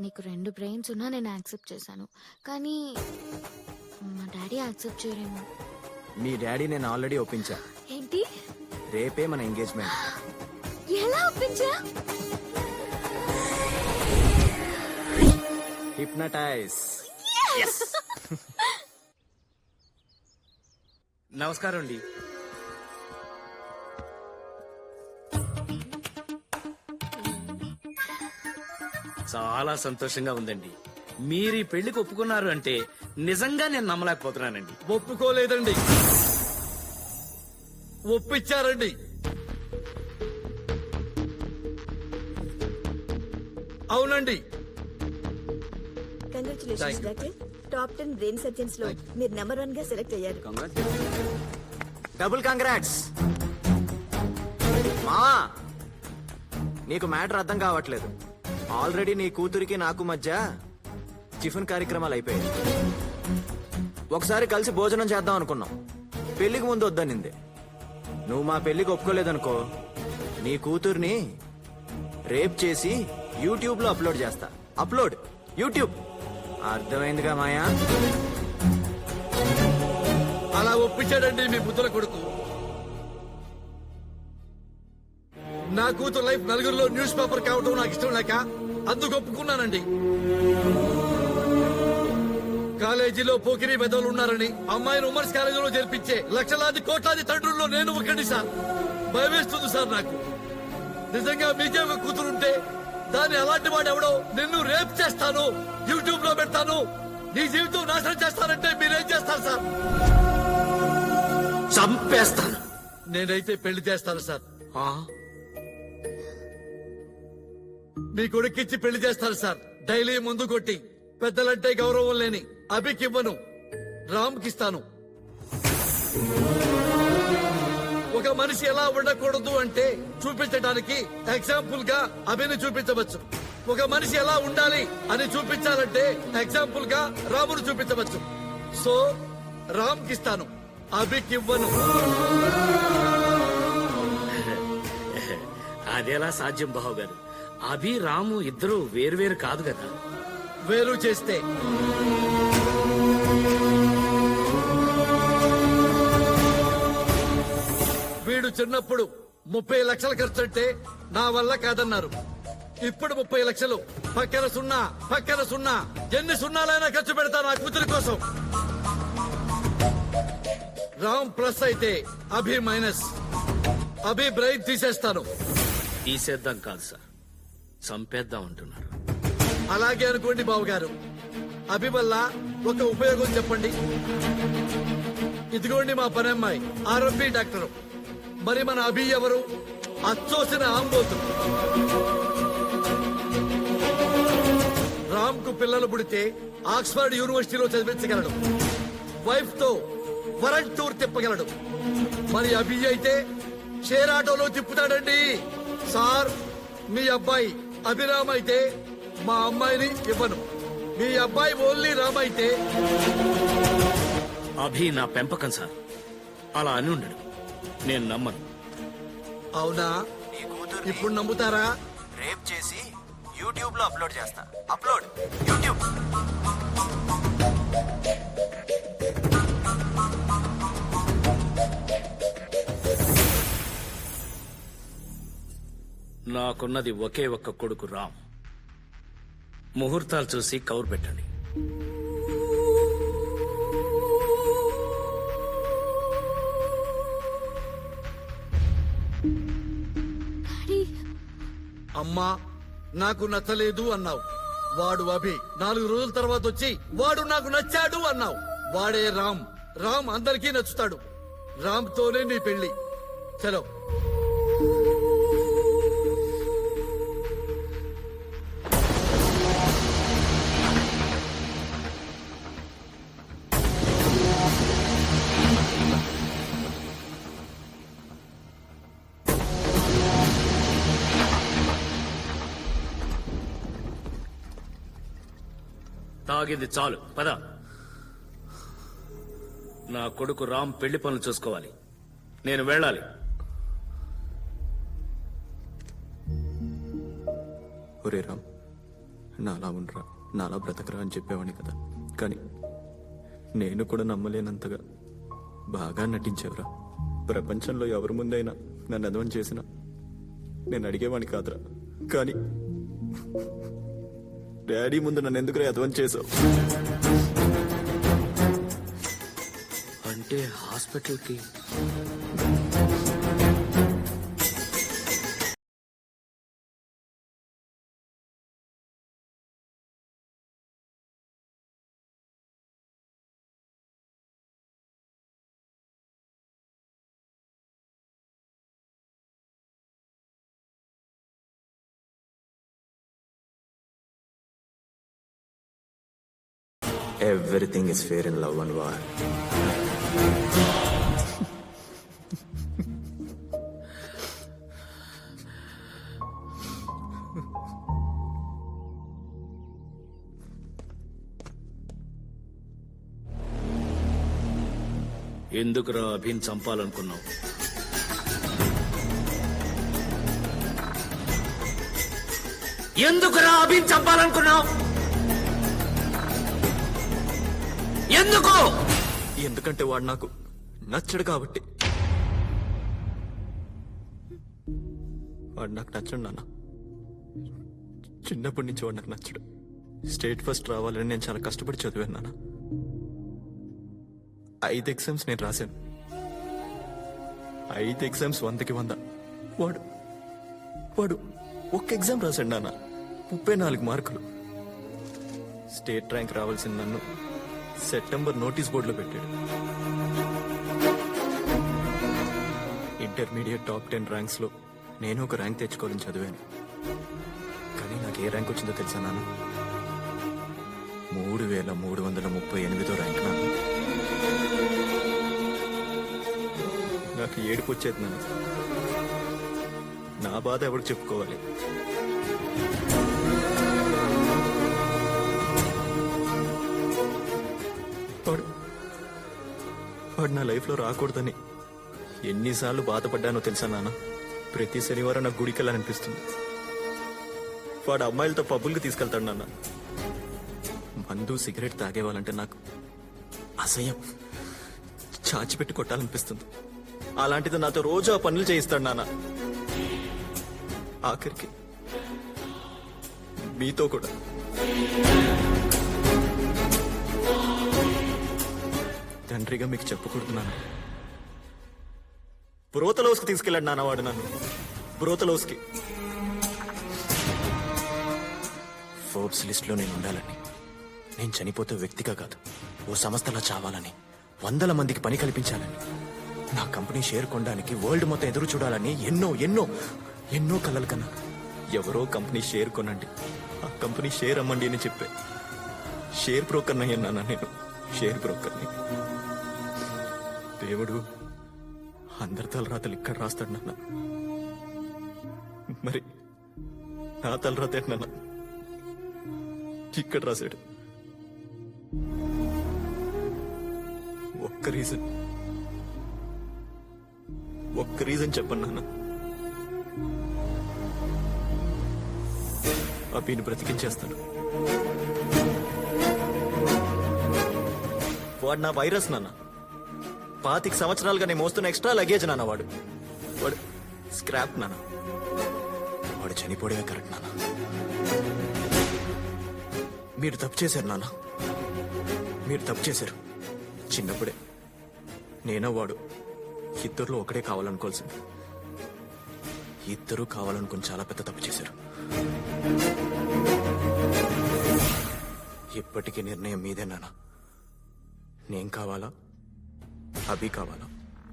నీకు రెండు బ్రెయిన్స్ ఉన్నా నేను యాక్సెప్ట్ చేశాను. కానీ మా డాడీ యాక్సెప్ట్ చేయరేమో. మీ డాడీ నేను ఆల్రెడీ ఒప్పించా. ఏంటి? రేపే మన ఎంగేజ్మెంట్ ఎలా ఒప్పించా? హిప్నటైజ్ నమస్కారం అండి. చాలా సంతోషంగా ఉందండి. మీరు ఈ పెళ్ళికి ఒప్పుకున్నారు అంటే నిజంగా నేను నమ్మలేకపోతున్నానండి. ఒప్పుకోలేదండి. ఒప్పించారండి. అవునండి. Congratulations. Doctor top ten brain సర్జన్స్లో మీరు నెంబర్ వన్గా సెలెక్ట్ అయ్యారు. డబుల్ కంగ్రాట్స్ మావా నీకు మ్యాటర్ అర్థం కావట్లేదు. ఆల్రెడీ నీ కూతురికి నాకు మధ్య టిఫిన్ కార్యక్రమాలు అయిపోయాయి. ఒకసారి కలిసి భోజనం చేద్దాం అనుకున్నాం. పెళ్ళికి ముందు వద్దనింది. నువ్వు మా పెళ్ళికి ఒప్పుకోలేదనుకో నీ కూతుర్ని రేప్ చేసి యూట్యూబ్లో అప్లోడ్ చేస్తా. Upload YouTube. అర్థమైందిగా మాయా? అలా ఒప్పించాడండి మీ బుద్ధుల కొడుకు. నా కూతురు లైఫ్ నలుగురిలో న్యూస్ పేపర్ కావటం నాకు ఇష్టం లేక అందుకు ఒప్పుకున్నానండి. కాలేజీలో పోకిరి పెద్దలు ఉన్నారని అమ్మాయిని ఉమెన్స్ కాలేజీలో చేర్పించే లక్షలాది కోట్లాది తండ్రుల్లో నేను ఒకటి సార్. భయమేస్తుంది సార్ నాకు. నిజంగా మీకే ఒక కూతురుంటే దాన్ని అలాంటి వాడు ఎవడో నిన్ను రేప్ చేస్తాను యూట్యూబ్లో పెడతాను నీ జీవితం నాశనం చేస్తానంటే మీరేం చేస్తారు సార్? చంపేస్తాను. నేనైతే పెళ్ళి చేస్తాను సార్. ఆ? మీ కొడుకిచ్చి పెళ్ళి చేస్తారు సార్. డైలీ ముందు కొట్టి. పెద్దలంటే గౌరవం లేని అభికివ్వను. రామ్కిస్తాను. ఒక మనిషి ఎలా ఉండకూడదు అంటే చూపించడానికి ఎగ్జాంపుల్గా అభిని చూపించవచ్చు. ఒక మనిషి ఎలా ఉండాలి అని చూపించాలంటే ఎగ్జాంపుల్గా రామును చూపించవచ్చు. సో రామ్ కిస్తాను అభికివ్వను. అదేలా సాధ్యం బాహు గారు అభి రాము ఇద్దరు వేరువేరు కాదు కదా? వేరు చేస్తే. వీడు చిన్నప్పుడు ముప్పై లక్షలు ఖర్చు అంటే నా వల్ల కాదన్నారు. ఇప్పుడు ముప్పై లక్షలు. పక్కన సున్నా పక్కన సున్నా. ఎన్ని సున్నాలైనా ఖర్చు పెడతా నా కూతురి కోసం. రామ్ ప్లస్ అయితే అభి మైనస్. అభి బ్రైట్ తీసేస్తాను. తీసేద్దాం కాదు సార్. చంపేద్దాం అంటున్నారు. అలాగే అనుకోండి బాబు గారు అభి వల్ల ఒక ఉపయోగం చెప్పండి. ఇదిగోండి మా పని అమ్మాయి ఆరోగ్య డాక్టర్. మరి మన అభి ఎవరు? అచ్చోసిన ఆంబోతు. రామ్కు పిల్లలు పుడితే ఆక్స్ఫర్డ్ యూనివర్సిటీలో చదివించగలడు. వైఫ్తో వరల్డ్ టూర్ తిప్పగలడు. మరి అభి అయితే షేర్ ఆటోలో తిప్పుతాడండి. సార్ మీ అబ్బాయి అభిరామ్ అయితే మా అమ్మాయిని ఇవ్వను. మీ అబ్బాయి ఓన్లీ రామ్ అయితే అభి నా పెంపకం సార్. అలా అని ఉండడు. నేను నమ్మను. అవునా? నీ కూతురు ఇప్పుడు నమ్ముతారా? రేప్ చేసి యూట్యూబ్లో అప్లోడ్ చేస్తా. అప్లోడ్. యూట్యూబ్. నాకున్నది ఒకే ఒక్క కొడుకు రామ్. ముహూర్తాలు చూసి కౌరు పెట్టండి. అమ్మా నాకు నచ్చలేదు అన్నావు. వాడు అభి నాలుగు రోజుల తర్వాత వచ్చి వాడు నాకు నచ్చాడు అన్నావు. వాడే రామ్. రామ్ అందరికీ నచ్చుతాడు. రామ్ తోనే నీ పెళ్ళి చలో. ఆగింది చాలు. పద. నా కొడుకు రామ్ పెళ్ళి పనులు చూసుకోవాలి. నేను వెళ్ళాలి. ఒరే రామ్ నాలా ఉండరా నాలా బ్రతకరా అని చెప్పేవాడిని కదా. కానీ నేను కూడా నమ్మలేనంతగా బాగా నటించేవరా. ప్రపంచంలో ఎవరి ముందైనా నన్ను అదవం చేసినా నేను అడిగేవాడిని కాదురా. కానీ డాడీ ముందు నన్ను ఎందుకు అదవం చేసావు అంటే హాస్పిటల్కి everything is fair in love and war ఎందుకురా అభిన్ చంపాలనుకున్నావు? ఎందుకురా అభిన్ చంపాలనుకున్నావు? ఎందుకు? ఎందుకంటే వాడు నాకు నచ్చడు కాబట్టి. వాడు నాకు నచ్చడు నాన్న. చిన్నప్పటి నుంచి వాడు నాకు నచ్చడు. స్టేట్ ఫస్ట్ రావాలని నేను చాలా కష్టపడి చదివాను నాన్న. ఐదు ఎగ్జామ్స్ నేను రాశాను. ఐదు ఎగ్జామ్స్ వందకి వంద. వాడు వాడు ఒక్క ఎగ్జామ్ రాశాడు నాన్న. ముప్పై నాలుగు మార్కులు. స్టేట్ ర్యాంక్ రావాల్సిన నన్ను. సెప్టెంబర్ నోటీస్ బోర్డులో పెట్టాడు. ఇంటర్మీడియట్ టాప్ టెన్ ర్యాంక్స్లో నేను ఒక ర్యాంక్ తెచ్చుకోవాలని చదివాను. కానీ నాకు ఏ ర్యాంక్ వచ్చిందో తెలుసా నాన్న? మూడు వేల మూడు వందల ముప్పై ఎనిమిదో ర్యాంక్ నాన్న. నాకు ఏడుపు వచ్చేది నాన్న. నా బాధ ఎవరికి చెప్పుకోవాలి? వాడు నా లైఫ్లో రాకూడదని ఎన్నిసార్లు బాధపడ్డానో తెలుసా నాన్న? ప్రతి శనివారం నాకు గుడికి వెళ్ళాలనిపిస్తుంది వాడు అమ్మాయిలతో పబ్బులకి తీసుకెళ్తాడు నాన్న. మందు సిగరెట్ తాగేవాలంటే నాకు అసహ్యం. చాచిపెట్టి కొట్టాలనిపిస్తుంది. అలాంటిది నాతో రోజు ఆ పనులు చేయిస్తాడు నాన్న. ఆఖరికి మీతో కూడా. తండ్రిగా మీకు చెప్పుకుంటున్నాను బ్రోతలోస్కి తీసుకెళ్ళాడు నాన్నవాడు నన్ను. బ్రోతలోస్కి. ఫోర్బ్స్ లిస్ట్లో నేను ఉండాలని. నేను చనిపోతే వ్యక్తిగా కాదు. ఓ సంస్థలా చావాలని. వందల మందికి పని కల్పించాలని. నా కంపెనీ షేర్ కొనడానికి వరల్డ్ మొత్తం ఎదురు చూడాలని ఎన్నో ఎన్నో ఎన్నో కలలు కన్నా. ఎవరో కంపెనీ షేర్ కొనండి. ఆ కంపెనీ షేర్ అమ్మండి అని చెప్పే. షేర్ బ్రోకర్ని అయ్యాను నేను. షేర్ బ్రోకర్ని. దేవుడు అందరి తలరాతలు ఇక్కడ రాస్తాడు నాన్న. మరి నా తలరాత నాన్న? ఇక్కడ రాశాడు. ఒక్క రీజన్. ఒక్క రీజన్ చెప్పండి నాన్న. అభిని బ్రతికించేస్తాను వాడు నా వైరస్ నాన్న. పాతిక సంవత్సరాలుగా నేను మోస్తున్న ఎక్స్ట్రా లగేజ్ నాన్న వాడు. వాడు స్క్రాప్ నాన్న. వాడు చనిపోవడమే కరెక్ట్ నాన్న. మీరు తప్పు చేశారు నాన్న. మీరు తప్పు చేశారు. చిన్నప్పుడే. నేనో వాడు. ఇద్దరులో ఒకడే కావాలనుకోవాల్సింది. ఇద్దరూ కావాలనుకుని చాలా పెద్ద తప్పు చేశారు. ఇప్పటికీ నిర్ణయం మీదే నాన్న. నేను కావాలా? అభి కావాలా?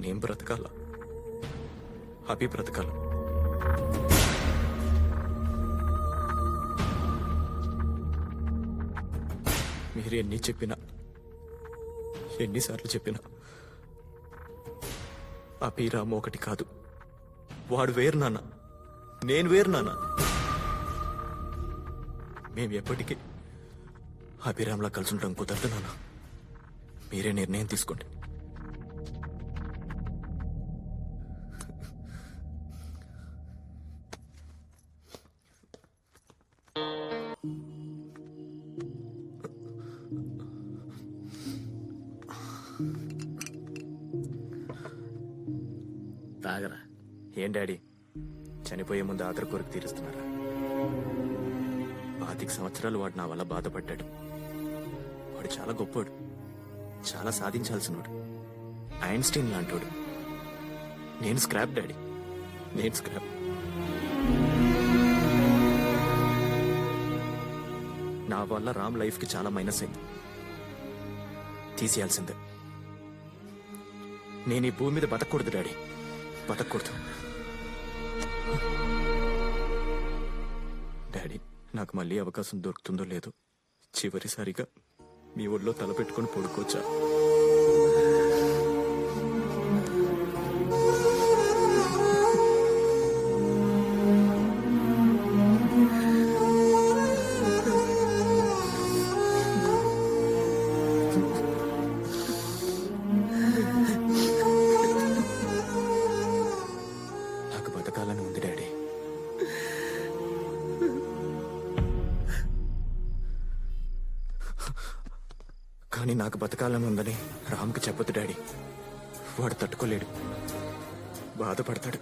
నేను బ్రతకాలా? అభి బ్రతకాలా? మీరు ఎన్ని చెప్పినా ఎన్నిసార్లు చెప్పినా అభిరామ్ ఒకటి కాదు. వాడు వేరు నాన్న. నేను వేరు నాన్న. మేము ఎప్పటికీ అభిరామ్లా కలిసి ఉంటాం కుదరదు నాన్న. మీరే నిర్ణయం తీసుకోండి. తాగరా ఏం డాడీ? చనిపోయే ముందు ఆఖరి కోరిక తీరుస్తున్నారా? పాతిక సంవత్సరాలు వాడు నా వల్ల బాధపడ్డాడు. వాడు చాలా గొప్పోడు. చాలా సాధించాల్సినోడు. ఐన్స్టీన్ లాంటోడు. నేను స్క్రాప్ డాడీ. నేను స్క్రాప్. నా వల్ల రామ్ లైఫ్కి చాలా మైనస్ అయింది. తీసేయాల్సిందే. నేను ఈ భూమి మీద బతకూడదు డాడీ. బతకూడదు డాడీ నాకు మళ్ళీ అవకాశం దొరుకుతుందో లేదో చివరిసారిగా మీ ఒళ్ళో తలపెట్టుకొని పడుకోవచ్చా? కానీ నాకు బతకాలని ఉందని రామ్కి చెప్పదు డాడీ. వాడు తట్టుకోలేడు. బాధపడతాడు.